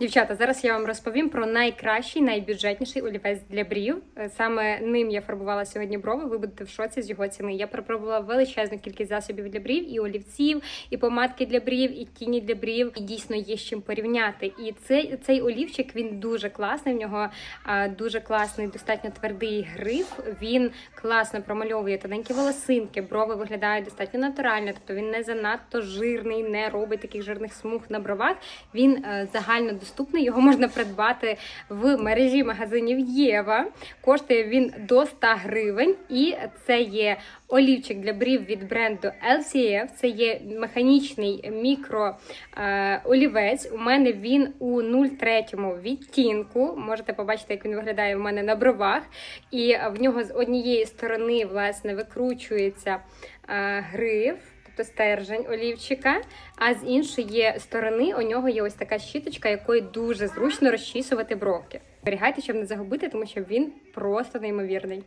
Дівчата, зараз я вам розповім про найкращий, найбюджетніший олівець для брів. Е, Саме ним я фарбувала сьогодні брови. Ви будете в шоці з його ціни. Я пропробувала величезну кількість засобів для брів, і олівців, і помадки для брів, і тіні для брів. І дійсно є з чим порівняти. І цей, цей олівчик він дуже класний. В нього а, дуже класний, достатньо твердий гриф. Він класно промальовує тоненькі волосинки, брови виглядають достатньо натурально, тобто він не занадто жирний, не робить таких жирних смуг на бровах. Він е, загально доступний, його можна придбати в мережі магазинів Єва. Коштує він до 100 гривень, і це є олівчик для брів від бренду LCF. Це є механічний мікро е. У мене він у 0,3 відтінку. Можете побачити, як він виглядає в мене на бровах. І в нього з однієї сторони, власне, викручується е, гриф. Тобто стержень олівчика, а з іншої сторони у нього є ось така щіточка, якою дуже зручно розчісувати бровки. Зберігайте, щоб не загубити, тому що він просто неймовірний.